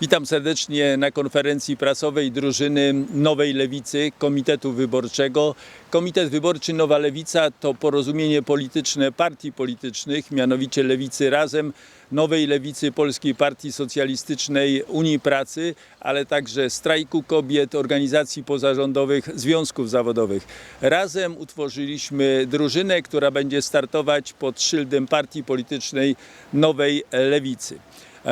Witam serdecznie na konferencji prasowej drużyny Nowej Lewicy Komitetu Wyborczego. Komitet Wyborczy Nowa Lewica to porozumienie polityczne partii politycznych, mianowicie Lewicy Razem, Nowej Lewicy Polskiej Partii Socjalistycznej, Unii Pracy, ale także strajku kobiet, organizacji pozarządowych, związków zawodowych. Razem utworzyliśmy drużynę, która będzie startować pod szyldem partii politycznej Nowej Lewicy.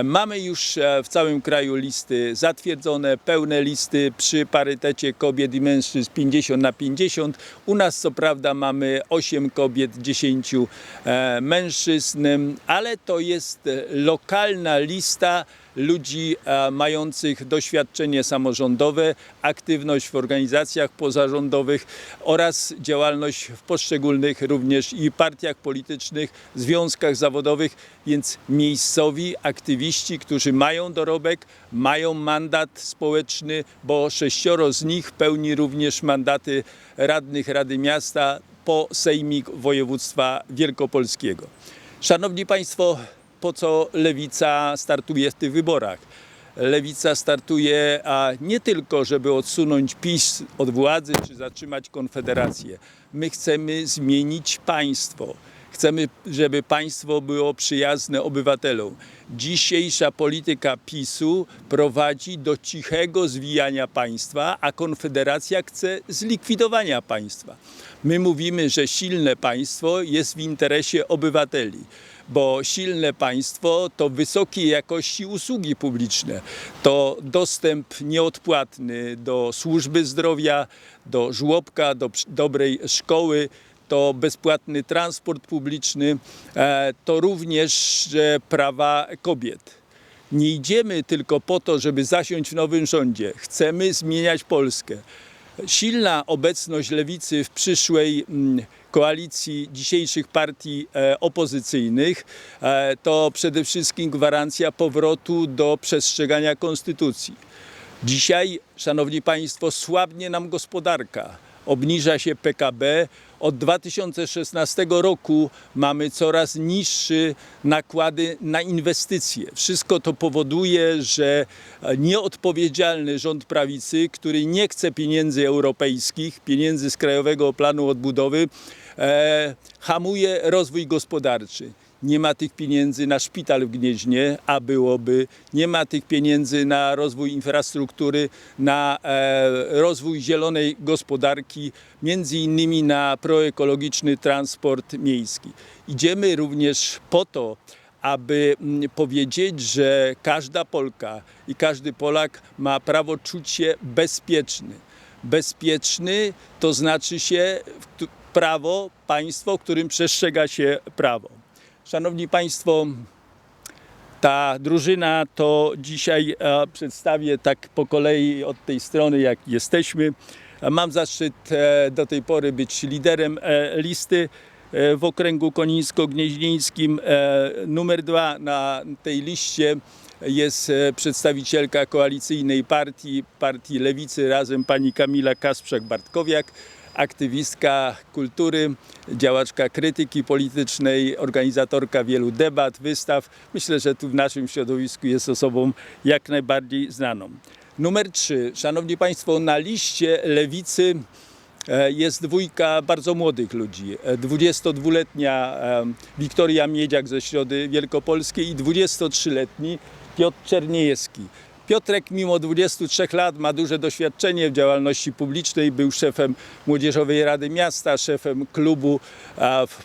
Mamy już e, w całym kraju listy zatwierdzone, pełne listy przy parytecie kobiet i mężczyzn 50 na 50. U nas co prawda mamy 8 kobiet, 10 e, mężczyzn, ale to jest e, lokalna lista ludzi e, mających doświadczenie samorządowe, aktywność w organizacjach pozarządowych oraz działalność w poszczególnych również i partiach politycznych, związkach zawodowych, więc miejscowi aktywiści, którzy mają dorobek, mają mandat społeczny, bo sześcioro z nich pełni również mandaty radnych Rady Miasta po Sejmik Województwa Wielkopolskiego. Szanowni Państwo, po co lewica startuje w tych wyborach. Lewica startuje a nie tylko, żeby odsunąć PiS od władzy czy zatrzymać Konfederację. My chcemy zmienić państwo. Chcemy, żeby państwo było przyjazne obywatelom. Dzisiejsza polityka PiSu prowadzi do cichego zwijania państwa, a Konfederacja chce zlikwidowania państwa. My mówimy, że silne państwo jest w interesie obywateli bo silne państwo to wysokiej jakości usługi publiczne, to dostęp nieodpłatny do służby zdrowia, do żłobka, do dobrej szkoły, to bezpłatny transport publiczny, e, to również prawa kobiet. Nie idziemy tylko po to, żeby zasiąść w nowym rządzie. Chcemy zmieniać Polskę. Silna obecność lewicy w przyszłej mm, koalicji dzisiejszych partii e, opozycyjnych e, to przede wszystkim gwarancja powrotu do przestrzegania konstytucji. Dzisiaj, szanowni państwo, słabnie nam gospodarka. Obniża się PKB. Od 2016 roku mamy coraz niższe nakłady na inwestycje. Wszystko to powoduje, że nieodpowiedzialny rząd prawicy, który nie chce pieniędzy europejskich, pieniędzy z Krajowego Planu Odbudowy, e, hamuje rozwój gospodarczy. Nie ma tych pieniędzy na szpital w Gnieźnie, a byłoby. Nie ma tych pieniędzy na rozwój infrastruktury, na e, rozwój zielonej gospodarki, między innymi na proekologiczny transport miejski. Idziemy również po to, aby mm, powiedzieć, że każda Polka i każdy Polak ma prawo czuć się bezpieczny. Bezpieczny to znaczy się prawo, państwo, w którym przestrzega się prawo. Szanowni Państwo, ta drużyna to dzisiaj przedstawię tak po kolei od tej strony, jak jesteśmy. Mam zaszczyt e, do tej pory być liderem e, listy e, w okręgu konińsko-gnieźnieńskim. Numer dwa na tej liście jest przedstawicielka koalicyjnej partii, partii Lewicy, razem pani Kamila Kasprzak-Bartkowiak aktywistka kultury, działaczka krytyki politycznej, organizatorka wielu debat, wystaw. Myślę, że tu w naszym środowisku jest osobą jak najbardziej znaną. Numer trzy. Szanowni Państwo, na liście lewicy e, jest dwójka bardzo młodych ludzi. E, 22-letnia e, Wiktoria Miedziak ze Środy Wielkopolskiej i 23-letni Piotr Czerniejewski. Piotrek mimo 23 lat ma duże doświadczenie w działalności publicznej, był szefem Młodzieżowej Rady Miasta, szefem klubu w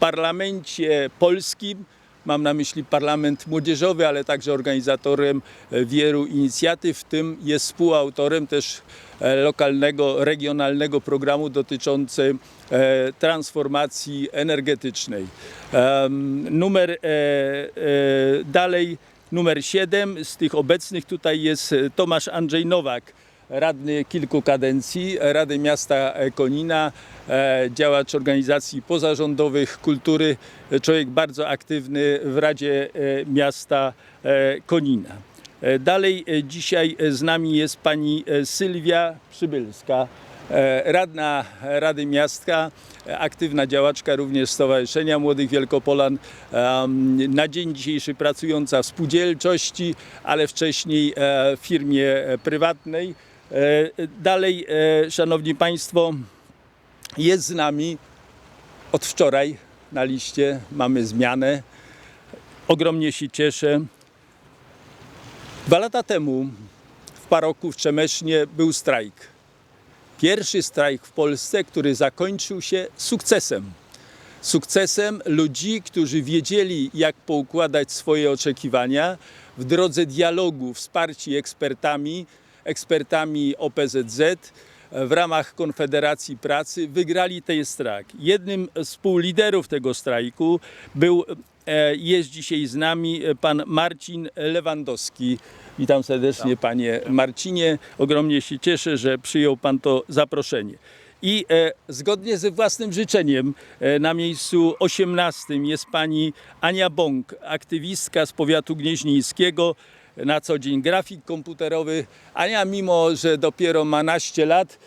parlamencie polskim. Mam na myśli parlament młodzieżowy, ale także organizatorem wielu inicjatyw, w tym jest współautorem też e, lokalnego, regionalnego programu dotyczącego e, transformacji energetycznej. Numer e, dalej, numer 7 z tych obecnych tutaj jest e, Tomasz Andrzej Nowak, radny kilku kadencji Rady Miasta Konina, e, działacz organizacji pozarządowych, kultury, człowiek bardzo aktywny w Radzie e, Miasta Konina. Dalej dzisiaj z nami jest pani Sylwia Przybylska, radna Rady Miasta, e, aktywna działaczka również Stowarzyszenia Młodych Wielkopolan, na dzień dzisiejszy pracująca w spółdzielczości, ale wcześniej e, w firmie e, prywatnej. E, Dalej, e, Szanowni Państwo, jest z nami od wczoraj na liście, mamy zmianę. Ogromnie się cieszę. Dwa lata temu w paroku w Trzemesznie był strajk. Pierwszy strajk w Polsce, który zakończył się sukcesem. Sukcesem ludzi, którzy wiedzieli, jak poukładać swoje oczekiwania w drodze dialogu, wsparci ekspertami, ekspertami OPZZ w ramach Konfederacji Pracy wygrali ten strajk. Jednym z współliderów tego strajku był, e, jest dzisiaj z nami pan Marcin Lewandowski. Witam serdecznie panie Marcinie. Ogromnie się cieszę, że przyjął pan to zaproszenie. I e, zgodnie ze własnym życzeniem e, na miejscu 18 jest pani Ania Bąk, aktywistka z powiatu gnieźnieńskiego, na co dzień grafik komputerowy. Ania, mimo że dopiero ma naście lat,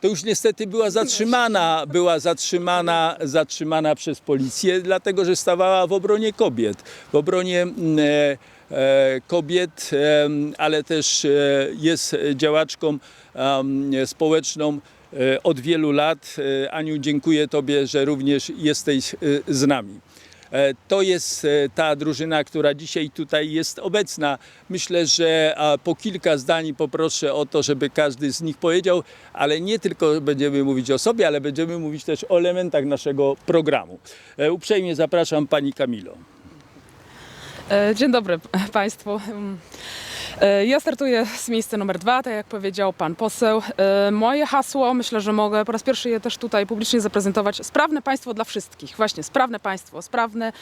to już niestety była zatrzymana, była zatrzymana, zatrzymana przez policję, dlatego że stawała w obronie kobiet, w obronie e, kobiet, em, ale też e, jest działaczką społeczną e, od wielu lat. E, Aniu, dziękuję Tobie, że również jesteś e, z nami. E, To jest e, ta drużyna, która dzisiaj tutaj jest obecna. Myślę, że po kilka zdań poproszę o to, żeby każdy z nich powiedział, ale nie tylko będziemy mówić o sobie, ale będziemy mówić też o elementach naszego programu. E, Uprzejmie zapraszam Pani Kamilo. E, Dzień dobry Państwu. E, Ja startuję z miejsca numer dwa, tak jak powiedział Pan poseł. E, Moje hasło, myślę, że mogę po raz pierwszy je też tutaj publicznie zaprezentować. Sprawne państwo dla wszystkich. Właśnie, sprawne państwo. Sprawne,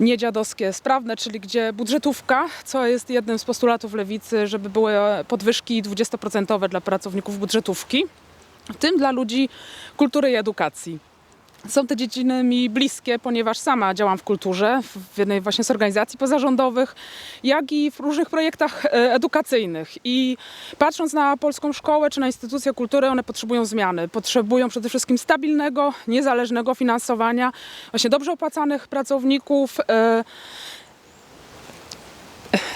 nie dziadowskie, sprawne, czyli gdzie budżetówka, co jest jednym z postulatów lewicy, żeby były podwyżki 20% dla pracowników budżetówki, w tym dla ludzi kultury i edukacji. Są te dziedziny mi bliskie, ponieważ sama działam w kulturze, w jednej właśnie z organizacji pozarządowych, jak i w różnych projektach e, edukacyjnych. I patrząc na polską szkołę czy na instytucje kultury, one potrzebują zmiany. Potrzebują przede wszystkim stabilnego, niezależnego finansowania, właśnie dobrze opłacanych pracowników. e,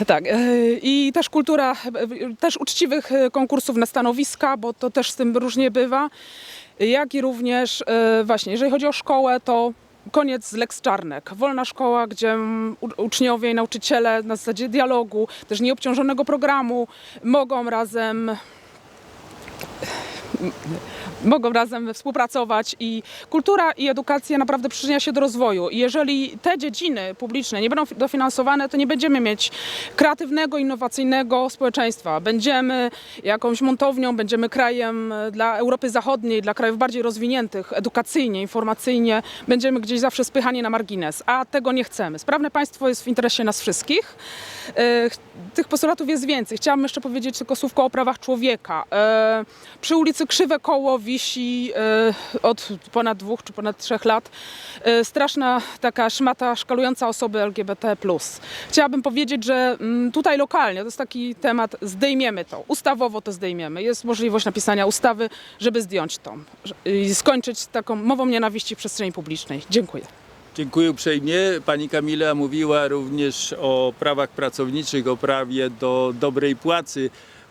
tak, e, i też kultura, też uczciwych konkursów na stanowiska, bo to też z tym różnie bywa. Jak i również e, właśnie, jeżeli chodzi o szkołę, to koniec z Lex Czarnek. Wolna szkoła, gdzie mm, uczniowie i nauczyciele na zasadzie dialogu, też nieobciążonego programu mogą razem mogą razem współpracować i kultura i edukacja naprawdę przyczynia się do rozwoju. I jeżeli te dziedziny publiczne nie będą fi- dofinansowane, to nie będziemy mieć kreatywnego, innowacyjnego społeczeństwa. Będziemy jakąś montownią, będziemy krajem e, dla Europy Zachodniej, dla krajów bardziej rozwiniętych, edukacyjnie, informacyjnie. Będziemy gdzieś zawsze spychani na margines, a tego nie chcemy. Sprawne państwo jest w interesie nas wszystkich. E, ch- Tych postulatów jest więcej. Chciałabym jeszcze powiedzieć tylko słówko o prawach człowieka. E, Przy ulicy Krzywe Koło wisi e, od ponad dwóch czy ponad trzech lat straszna taka szmata szkalująca osoby LGBT+. Chciałabym powiedzieć, że mm, tutaj lokalnie, to jest taki temat, zdejmiemy to. Ustawowo to zdejmiemy. Jest możliwość napisania ustawy, żeby zdjąć to i skończyć taką mową nienawiści w przestrzeni publicznej. Dziękuję. Dziękuję uprzejmie. Pani Kamila mówiła również o prawach pracowniczych, o prawie do dobrej płacy,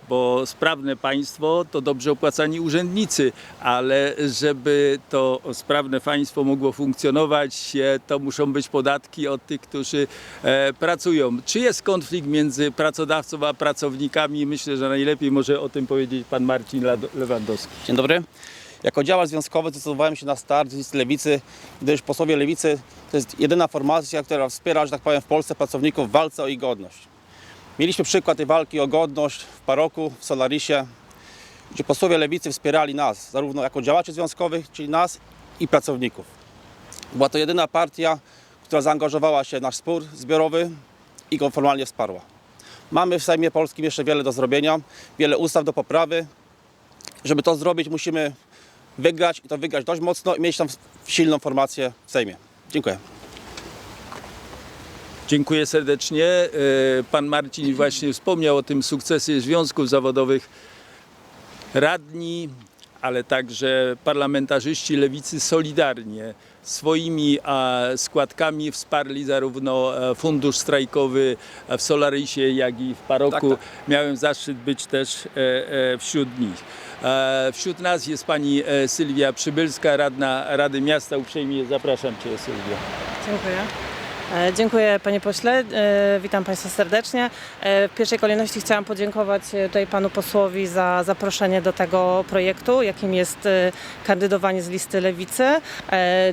bo sprawne państwo to dobrze opłacani urzędnicy, ale żeby to sprawne państwo mogło funkcjonować, to muszą być podatki od tych, którzy e, pracują. Czy jest konflikt między pracodawcą a pracownikami? Myślę, że najlepiej może o tym powiedzieć pan Marcin Lewandowski. Dzień dobry. Jako działacz związkowy zdecydowałem się na start z Lewicy, gdyż posłowie Lewicy to jest jedyna formacja, która wspiera, że tak powiem, w Polsce pracowników w walce o ich godność. Mieliśmy przykład tej walki o godność w Paroku, w Solarisie, gdzie posłowie Lewicy wspierali nas, zarówno jako działaczy związkowych, czyli nas i pracowników. Była to jedyna partia, która zaangażowała się w nasz spór zbiorowy i go formalnie wsparła. Mamy w Sejmie Polskim jeszcze wiele do zrobienia, wiele ustaw do poprawy, żeby to zrobić, musimy wygrać i to wygrać dość mocno i mieć tam silną formację w Sejmie. Dziękuję. Dziękuję serdecznie. E, Pan Marcin właśnie wspomniał o tym sukcesie związków zawodowych. Radni, ale także parlamentarzyści lewicy solidarnie swoimi e, składkami wsparli zarówno e, fundusz strajkowy w Solarisie, jak i w Paroku. Tak, Miałem zaszczyt być też e, e, wśród nich. E, Wśród nas jest pani e, Sylwia Przybylska, radna Rady Miasta. Uprzejmie zapraszam Cię Sylwia. Dziękuję. E, Dziękuję panie pośle, E, witam państwa serdecznie. E, W pierwszej kolejności chciałam podziękować tutaj panu posłowi za zaproszenie do tego projektu, jakim jest kandydowanie z listy Lewicy.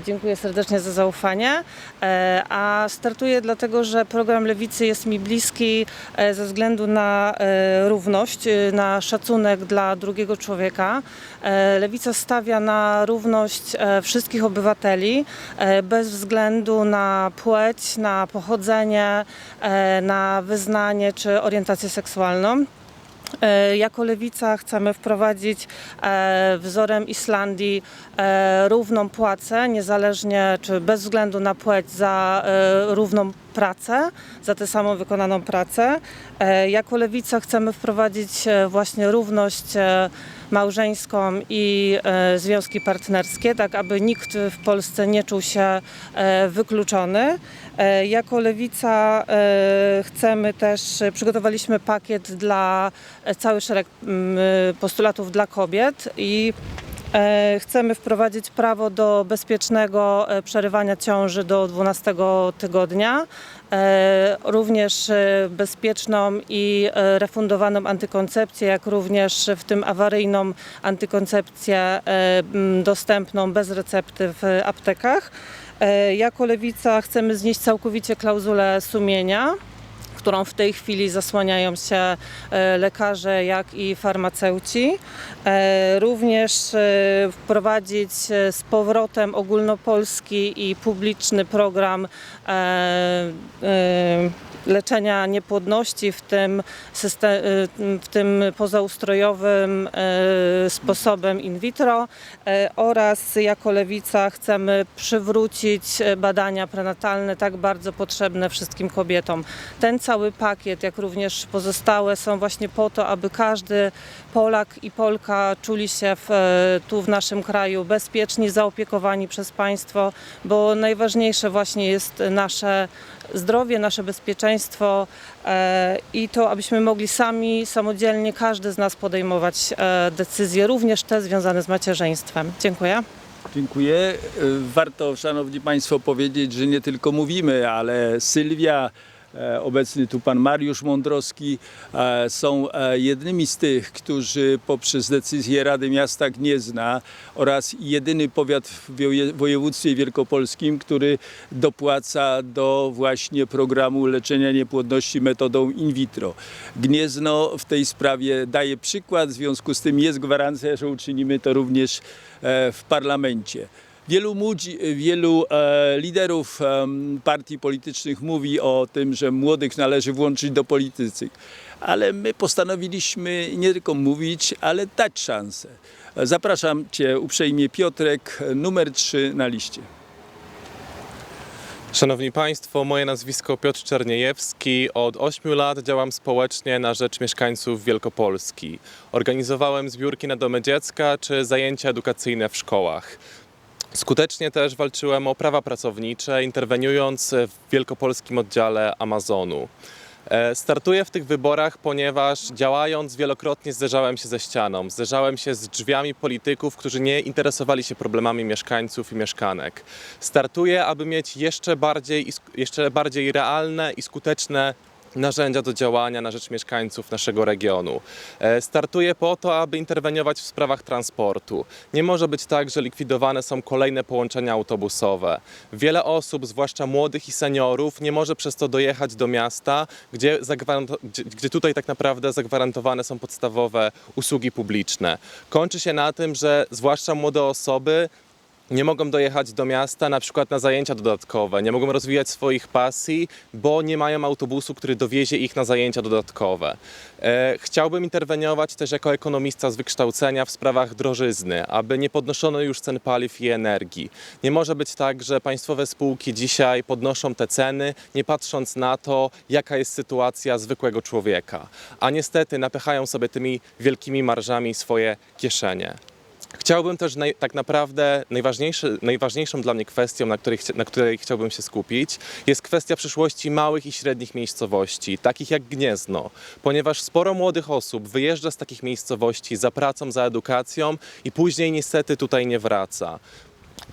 Dziękuję serdecznie za zaufanie. A startuję dlatego, że program Lewicy jest mi bliski ze względu na równość, na szacunek dla drugiego człowieka. Lewica stawia na równość wszystkich obywateli bez względu na płeć, na pochodzenie, e, na wyznanie czy orientację seksualną. E, Jako lewica chcemy wprowadzić e, wzorem Islandii równą płacę, niezależnie czy bez względu na płeć za równą pracę, za tę samą wykonaną pracę. E, Jako lewica chcemy wprowadzić e, właśnie równość e, małżeńską i związki partnerskie, tak aby nikt w Polsce nie czuł się wykluczony. Jako lewica chcemy też, przygotowaliśmy pakiet dla cały szereg mm, postulatów dla kobiet i chcemy wprowadzić prawo do bezpiecznego e, przerywania ciąży do 12 tygodnia, e, również e, bezpieczną i e, refundowaną antykoncepcję, jak również w tym awaryjną antykoncepcję e, dostępną bez recepty w aptekach. E, Jako lewica chcemy znieść całkowicie klauzulę sumienia którą w tej chwili zasłaniają się e, lekarze, jak i farmaceuci. E, Również e, wprowadzić z powrotem ogólnopolski i publiczny program leczenia niepłodności, w tym, system, w tym pozaustrojowym sposobem in vitro oraz jako lewica chcemy przywrócić badania prenatalne, tak bardzo potrzebne wszystkim kobietom. Ten cały pakiet, jak również pozostałe są właśnie po to, aby każdy Polak i Polka czuli się w, e, tu w naszym kraju bezpieczni, zaopiekowani przez państwo, bo najważniejsze właśnie jest nasze zdrowie, nasze bezpieczeństwo e, i to, abyśmy mogli sami, samodzielnie, każdy z nas podejmować e, decyzje, również te związane z macierzyństwem. Dziękuję. Dziękuję. Warto, Szanowni Państwo, powiedzieć, że nie tylko mówimy, ale Sylwia, obecny tu pan Mariusz Mądrowski e, są e, jednymi z tych, którzy poprzez decyzję Rady Miasta Gniezna oraz jedyny powiat w woje- województwie wielkopolskim, który dopłaca do właśnie programu leczenia niepłodności metodą in vitro. Gniezno w tej sprawie daje przykład, w związku z tym jest gwarancja, że uczynimy to również e, w parlamencie. Wielu, młodzi, wielu e, liderów em, partii politycznych mówi o tym, że młodych należy włączyć do politycy, ale my postanowiliśmy nie tylko mówić, ale dać szansę. E, Zapraszam Cię uprzejmie, Piotrek, e, numer 3 na liście. Szanowni Państwo, moje nazwisko Piotr Czerniejewski. Od 8 lat działam społecznie na rzecz mieszkańców Wielkopolski. Organizowałem zbiórki na domy dziecka czy zajęcia edukacyjne w szkołach. Skutecznie też walczyłem o prawa pracownicze, interweniując w wielkopolskim oddziale Amazonu. E, Startuję w tych wyborach, ponieważ działając wielokrotnie zderzałem się ze ścianą, zderzałem się z drzwiami polityków, którzy nie interesowali się problemami mieszkańców i mieszkanek. Startuję, aby mieć jeszcze bardziej, jeszcze bardziej realne i skuteczne narzędzia do działania na rzecz mieszkańców naszego regionu. E, Startuję po to, aby interweniować w sprawach transportu. Nie może być tak, że likwidowane są kolejne połączenia autobusowe. Wiele osób, zwłaszcza młodych i seniorów, nie może przez to dojechać do miasta, gdzie, gdzie tutaj tak naprawdę zagwarantowane są podstawowe usługi publiczne. Kończy się na tym, że zwłaszcza młode osoby nie mogą dojechać do miasta na przykład na zajęcia dodatkowe, nie mogą rozwijać swoich pasji, bo nie mają autobusu, który dowiezie ich na zajęcia dodatkowe. E, chciałbym interweniować też jako ekonomista z wykształcenia w sprawach drożyzny, aby nie podnoszono już cen paliw i energii. Nie może być tak, że państwowe spółki dzisiaj podnoszą te ceny, nie patrząc na to, jaka jest sytuacja zwykłego człowieka, a niestety napychają sobie tymi wielkimi marżami swoje kieszenie. Chciałbym też naj, tak naprawdę najważniejszą dla mnie kwestią, na której, na której chciałbym się skupić, jest kwestia przyszłości małych i średnich miejscowości, takich jak Gniezno, ponieważ sporo młodych osób wyjeżdża z takich miejscowości za pracą, za edukacją i później niestety tutaj nie wraca.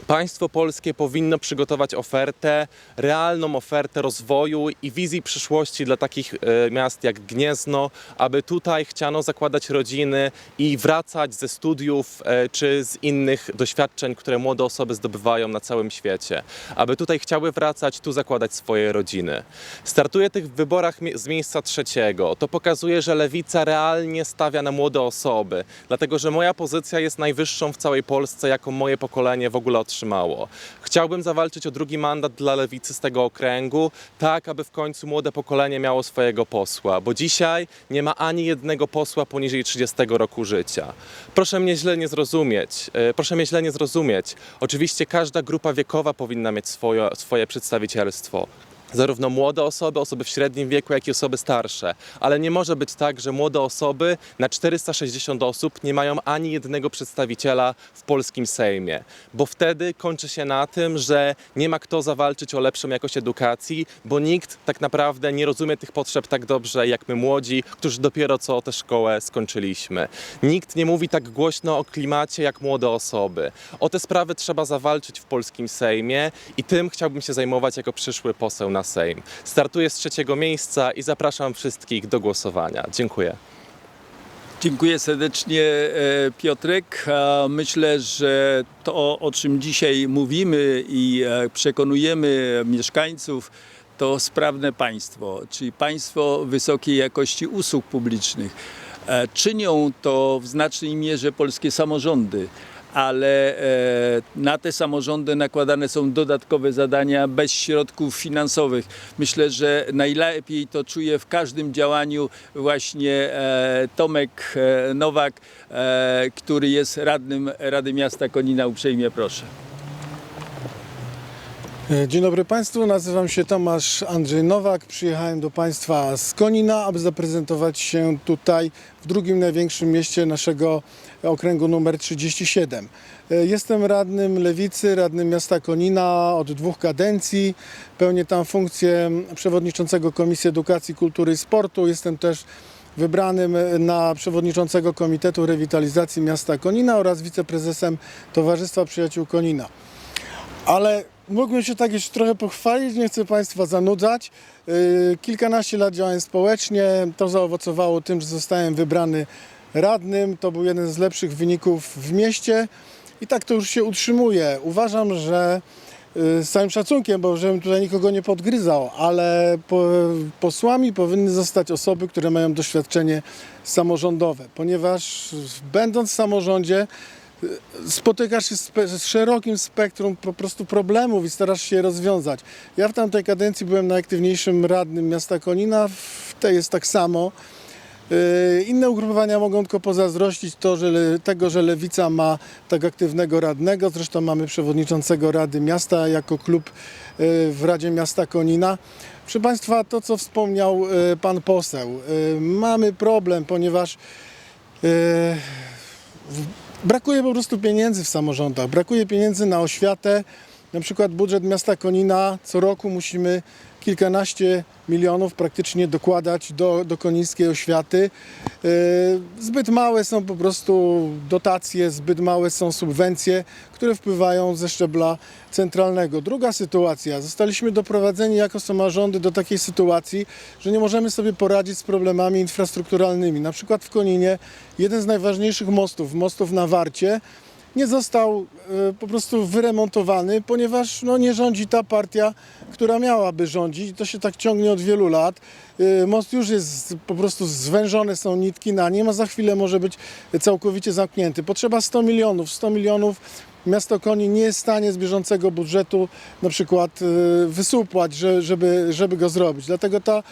Państwo polskie powinno przygotować ofertę, realną ofertę rozwoju i wizji przyszłości dla takich e, miast jak Gniezno, aby tutaj chciano zakładać rodziny i wracać ze studiów e, czy z innych doświadczeń, które młode osoby zdobywają na całym świecie. Aby tutaj chciały wracać, tu zakładać swoje rodziny. Startuję tych w wyborach z miejsca trzeciego. To pokazuje, że lewica realnie stawia na młode osoby, dlatego że moja pozycja jest najwyższą w całej Polsce, jaką moje pokolenie w ogóle otrzymało. Chciałbym zawalczyć o drugi mandat dla lewicy z tego okręgu, tak aby w końcu młode pokolenie miało swojego posła, bo dzisiaj nie ma ani jednego posła poniżej 30 roku życia. Proszę mnie źle nie zrozumieć. e, Proszę mnie źle nie zrozumieć. Oczywiście każda grupa wiekowa powinna mieć swoje, swoje przedstawicielstwo. Zarówno młode osoby, osoby w średnim wieku, jak i osoby starsze. Ale nie może być tak, że młode osoby na 460 osób nie mają ani jednego przedstawiciela w polskim Sejmie. Bo wtedy kończy się na tym, że nie ma kto zawalczyć o lepszą jakość edukacji, bo nikt tak naprawdę nie rozumie tych potrzeb tak dobrze jak my młodzi, którzy dopiero co tę szkołę skończyliśmy. Nikt nie mówi tak głośno o klimacie jak młode osoby. O te sprawy trzeba zawalczyć w polskim Sejmie i tym chciałbym się zajmować jako przyszły poseł na Sejm. Startuję z trzeciego miejsca i zapraszam wszystkich do głosowania. Dziękuję. Dziękuję serdecznie e, Piotrek. Myślę, że to o czym dzisiaj mówimy i e, przekonujemy mieszkańców to sprawne państwo, czyli państwo wysokiej jakości usług publicznych. E, Czynią to w znacznej mierze polskie samorządy. Ale e, na te samorządy nakładane są dodatkowe zadania bez środków finansowych. Myślę, że najlepiej to czuje w każdym działaniu właśnie e, Tomek e, Nowak, który jest radnym Rady Miasta Konina. Uprzejmie proszę. E, Dzień dobry Państwu, nazywam się Tomasz Andrzej Nowak. Przyjechałem do Państwa z Konina, aby zaprezentować się tutaj w drugim największym mieście naszego okręgu numer 37. E, Jestem radnym Lewicy, radnym miasta Konina od dwóch kadencji. Pełnię tam funkcję przewodniczącego Komisji Edukacji, Kultury i Sportu. Jestem też wybranym na przewodniczącego Komitetu Rewitalizacji Miasta Konina oraz wiceprezesem Towarzystwa Przyjaciół Konina. Ale mógłbym się tak jeszcze trochę pochwalić, nie chcę Państwa zanudzać. Yy, Kilkanaście lat działałem społecznie, to zaowocowało tym, że zostałem wybrany radnym. To był jeden z lepszych wyników w mieście i tak to już się utrzymuje. Uważam, że yy, z całym szacunkiem, bo żebym tutaj nikogo nie podgryzał, ale po, posłami powinny zostać osoby, które mają doświadczenie samorządowe, ponieważ będąc w samorządzie spotykasz się z, z szerokim spektrum po prostu problemów i starasz się je rozwiązać. Ja w tamtej kadencji byłem najaktywniejszym radnym miasta Konina, w tej jest tak samo. Yy, Inne ugrupowania mogą tylko pozazdrościć to, że le, tego, że Lewica ma tak aktywnego radnego. Zresztą mamy przewodniczącego Rady Miasta jako klub yy, w Radzie Miasta Konina. Proszę Państwa, to co wspomniał yy, Pan poseł, mamy problem, ponieważ yy, Brakuje po prostu pieniędzy w samorządach, brakuje pieniędzy na oświatę. Na przykład budżet miasta Konina co roku musimy kilkanaście milionów praktycznie dokładać do, do konińskiej oświaty. Yy, Zbyt małe są po prostu dotacje, zbyt małe są subwencje, które wpływają ze szczebla centralnego. Druga sytuacja, zostaliśmy doprowadzeni jako samorządy do takiej sytuacji, że nie możemy sobie poradzić z problemami infrastrukturalnymi. Na przykład w Koninie jeden z najważniejszych mostów, mostów na Warcie, nie został e, po prostu wyremontowany, ponieważ no, nie rządzi ta partia, która miałaby rządzić. To się tak ciągnie od wielu lat. E, Most już jest po prostu zwężone są nitki na nim, a za chwilę może być całkowicie zamknięty. Potrzeba 100 milionów. 100 milionów miasto Koni nie jest w stanie z bieżącego budżetu na przykład e, wysupłać, że, żeby, żeby go zrobić. Dlatego ta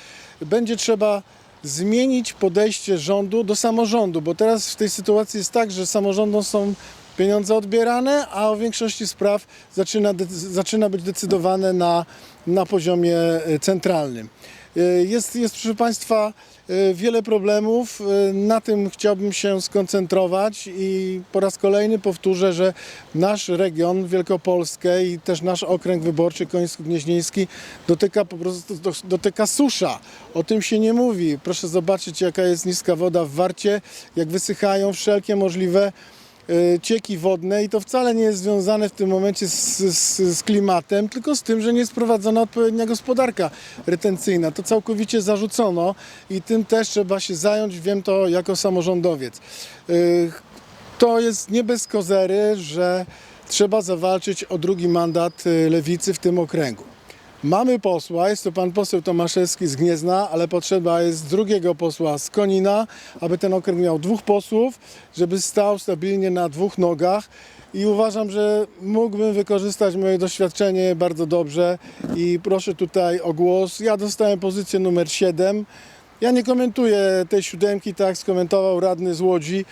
będzie trzeba zmienić podejście rządu do samorządu, bo teraz w tej sytuacji jest tak, że samorządom są pieniądze odbierane, a o większości spraw zaczyna, zaczyna być decydowane na, na poziomie e, centralnym. E, Jest, jest proszę Państwa e, wiele problemów. Na tym chciałbym się skoncentrować i po raz kolejny powtórzę, że nasz region Wielkopolskę i też nasz okręg wyborczy Końsko-Gnieźnieński dotyka po prostu do- dotyka susza. O tym się nie mówi. Proszę zobaczyć jaka jest niska woda w Warcie, jak wysychają wszelkie możliwe cieki wodne i to wcale nie jest związane w tym momencie z, z, z klimatem, tylko z tym, że nie jest prowadzona odpowiednia gospodarka retencyjna. To całkowicie zarzucono i tym też trzeba się zająć, wiem to jako samorządowiec. E, To jest nie bez kozery, że trzeba zawalczyć o drugi mandat e, lewicy w tym okręgu. Mamy posła, jest to pan poseł Tomaszewski z Gniezna, ale potrzeba jest drugiego posła z Konina, aby ten okręg miał dwóch posłów, żeby stał stabilnie na dwóch nogach. I uważam, że mógłbym wykorzystać moje doświadczenie bardzo dobrze i proszę tutaj o głos. Ja dostałem pozycję numer 7. Ja nie komentuję tej siódemki, tak skomentował radny z Łodzi.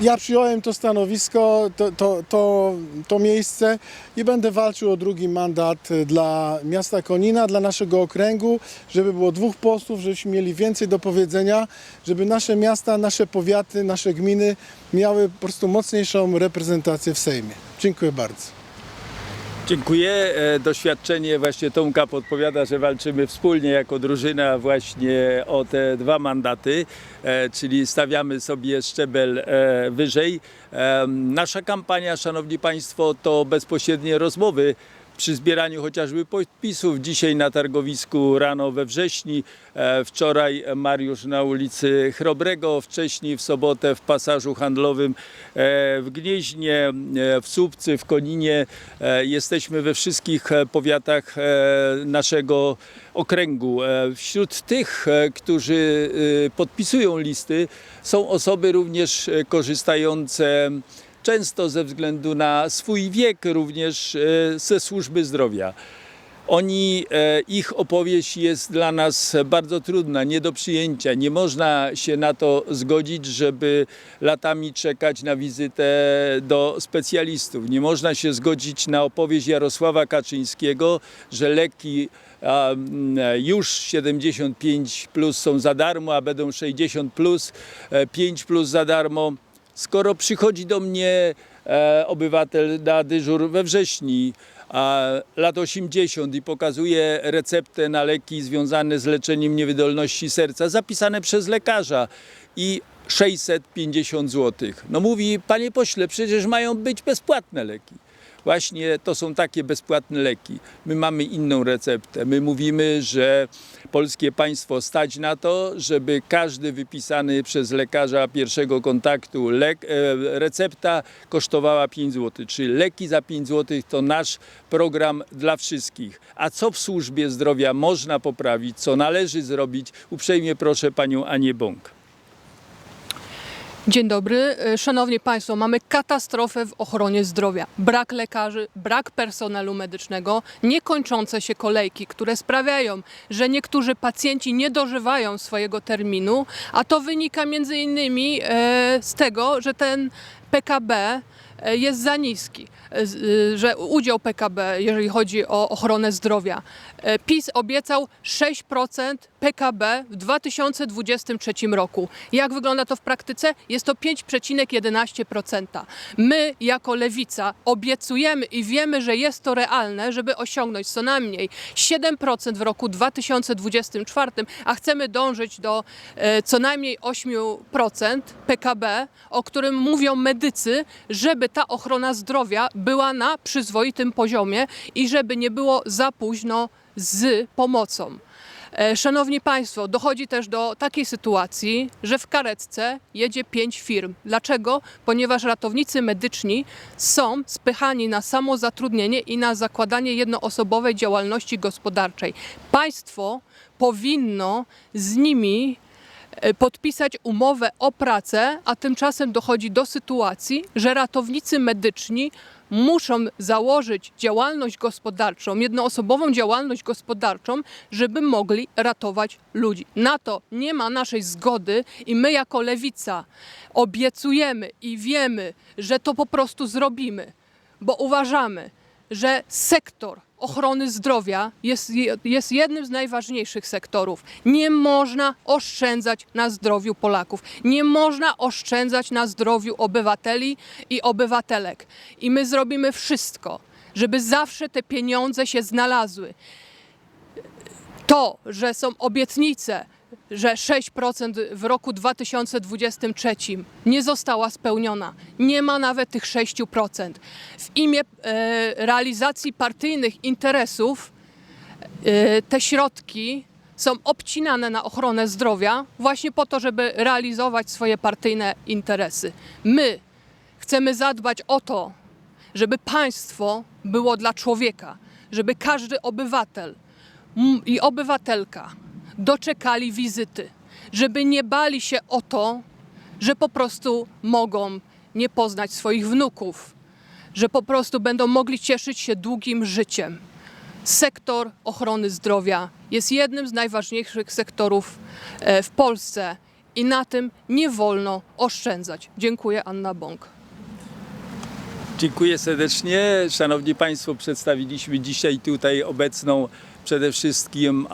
Ja przyjąłem to stanowisko, to, to, to, to miejsce i będę walczył o drugi mandat dla miasta Konina, dla naszego okręgu, żeby było dwóch posłów, żebyśmy mieli więcej do powiedzenia, żeby nasze miasta, nasze powiaty, nasze gminy miały po prostu mocniejszą reprezentację w Sejmie. Dziękuję bardzo. Dziękuję. E, Doświadczenie właśnie Tomka podpowiada, że walczymy wspólnie jako drużyna właśnie o te dwa mandaty, e, czyli stawiamy sobie szczebel e, wyżej. Nasza kampania, Szanowni Państwo, to bezpośrednie rozmowy przy zbieraniu chociażby podpisów. Dzisiaj na targowisku rano we wrześni, e, wczoraj Mariusz na ulicy Chrobrego, wcześniej w sobotę w pasażu handlowym e, w Gnieźnie, e, w Słupcy, w Koninie. Jesteśmy we wszystkich powiatach naszego okręgu. Wśród tych, którzy podpisują listy, są osoby również korzystające często ze względu na swój wiek również e, ze służby zdrowia. Oni, e, ich opowieść jest dla nas bardzo trudna, nie do przyjęcia. Nie można się na to zgodzić, żeby latami czekać na wizytę do specjalistów. Nie można się zgodzić na opowieść Jarosława Kaczyńskiego, że leki już 75 plus są za darmo, a będą 60 plus, e, 5 plus za darmo. Skoro przychodzi do mnie e, obywatel na dyżur we wrześni, a lat 80 i pokazuje receptę na leki związane z leczeniem niewydolności serca, zapisane przez lekarza i 650 zł. No mówi, panie pośle, przecież mają być bezpłatne leki. Właśnie to są takie bezpłatne leki. My mamy inną receptę. My mówimy, że polskie państwo stać na to, żeby każdy wypisany przez lekarza pierwszego kontaktu lek, e, recepta kosztowała 5 zł. Czyli leki za 5 zł to nasz program dla wszystkich. A co w służbie zdrowia można poprawić, co należy zrobić? Uprzejmie proszę panią Anię Bąk. Dzień dobry. E, Szanowni Państwo, mamy katastrofę w ochronie zdrowia. Brak lekarzy, brak personelu medycznego, niekończące się kolejki, które sprawiają, że niektórzy pacjenci nie dożywają swojego terminu, a to wynika między innymi e, z tego, że ten PKB jest za niski, e, e, że udział PKB, jeżeli chodzi o ochronę zdrowia. E, PiS obiecał 6% PKB w 2023 roku. Jak wygląda to w praktyce? Jest to 5,11%. My jako lewica obiecujemy i wiemy, że jest to realne, żeby osiągnąć co najmniej 7% w roku 2024, a chcemy dążyć do e, co najmniej 8% PKB, o którym mówią medycy, żeby ta ochrona zdrowia była na przyzwoitym poziomie i żeby nie było za późno z pomocą. E, Szanowni Państwo, dochodzi też do takiej sytuacji, że w karetce jedzie pięć firm. Dlaczego? Ponieważ ratownicy medyczni są spychani na samozatrudnienie i na zakładanie jednoosobowej działalności gospodarczej. Państwo powinno z nimi podpisać umowę o pracę, a tymczasem dochodzi do sytuacji, że ratownicy medyczni muszą założyć działalność gospodarczą, jednoosobową działalność gospodarczą, żeby mogli ratować ludzi. Na to nie ma naszej zgody i my jako lewica obiecujemy i wiemy, że to po prostu zrobimy, bo uważamy, że sektor ochrony zdrowia jest, je- jest jednym z najważniejszych sektorów. Nie można oszczędzać na zdrowiu Polaków. Nie można oszczędzać na zdrowiu obywateli i obywatelek. I my zrobimy wszystko, żeby zawsze te pieniądze się znalazły. To, że są obietnice, że 6% w roku 2023 nie została spełniona. Nie ma nawet tych 6%. W imię e, realizacji partyjnych interesów e, te środki są obcinane na ochronę zdrowia właśnie po to, żeby realizować swoje partyjne interesy. My chcemy zadbać o to, żeby państwo było dla człowieka, żeby każdy obywatel i obywatelka doczekali wizyty, żeby nie bali się o to, że po prostu mogą nie poznać swoich wnuków, że po prostu będą mogli cieszyć się długim życiem. Sektor ochrony zdrowia jest jednym z najważniejszych sektorów e, w Polsce i na tym nie wolno oszczędzać. Dziękuję, Anna Bąk. Dziękuję serdecznie. Szanowni Państwo, przedstawiliśmy dzisiaj tutaj obecną przede wszystkim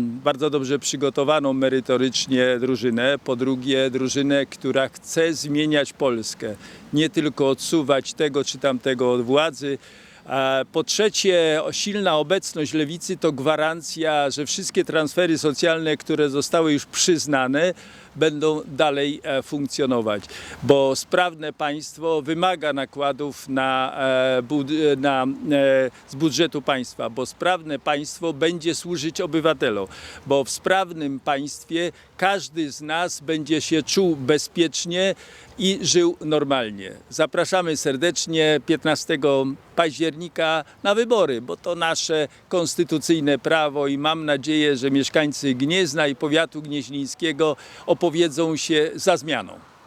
bardzo dobrze przygotowaną merytorycznie drużynę. Po drugie, drużynę, która chce zmieniać Polskę, nie tylko odsuwać tego czy tamtego od władzy. Po trzecie, silna obecność lewicy to gwarancja, że wszystkie transfery socjalne, które zostały już przyznane, będą dalej e, funkcjonować, bo sprawne państwo wymaga nakładów na, e, na, e, z budżetu państwa, bo sprawne państwo będzie służyć obywatelom, bo w sprawnym państwie każdy z nas będzie się czuł bezpiecznie i żył normalnie. Zapraszamy serdecznie 15 października na wybory, bo to nasze konstytucyjne prawo i mam nadzieję, że mieszkańcy Gniezna i powiatu gnieźnieńskiego opowiedzą się za zmianą.